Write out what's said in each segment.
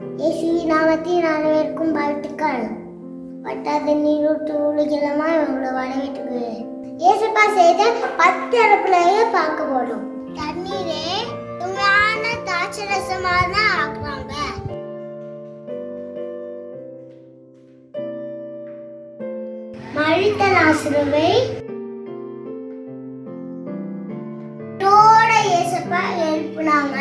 இயேசுவின் நாமத்தில் அனைவருக்கும் வாழ்த்துக்கள். வட்டாத நீரூற்று உலகிலமா உங்களை வரவேற்றுக்கு இயேசுப்பா செய்த பத்து அடுப்புலையே பார்க்க போறோம். தண்ணீரே உண்மையான தாட்சரசமாக தான் ஆக்குறாங்க. மழித்த நாசுருவை தோட இயேசுப்பா எழுப்புனாங்க.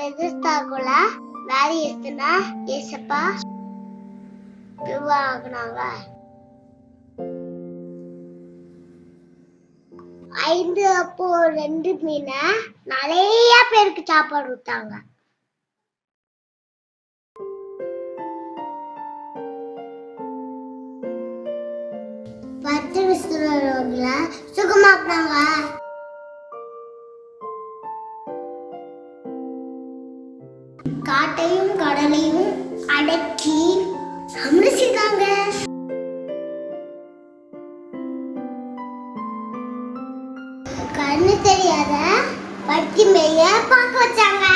பெதஸ்தாக்குள்ள வேலை எடுத்துனா ஏசப்பா ஆகுனாங்க ஐந்து அப்போ ரெண்டு மீனை நிறைய பேருக்கு சாப்பாடு விட்டாங்க பத்து விசுவல சுகமாக்குனாங்க காட்டையும் கடலையும் அடக்கி சமரசிக்காங்க கண்ணு தெரியாத பட்டி மேய பார்க்க வச்சாங்க.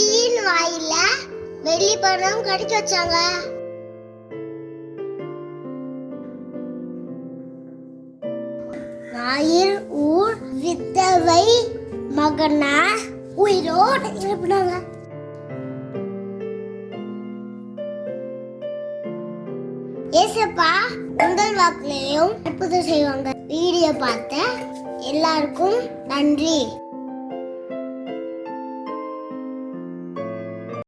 ஈயின் வாயில வெள்ளி பணம் கடிச்சு வச்சாங்க. ஞாயிறு ஊர் வித்தவை மகனா? உயிரோடு எழுப்பினாங்க ஏசப்பா உங்கள் வாக்குலையும் அற்புதம் செய்வாங்க. வீடியோ பார்த்த எல்லாருக்கும் நன்றி.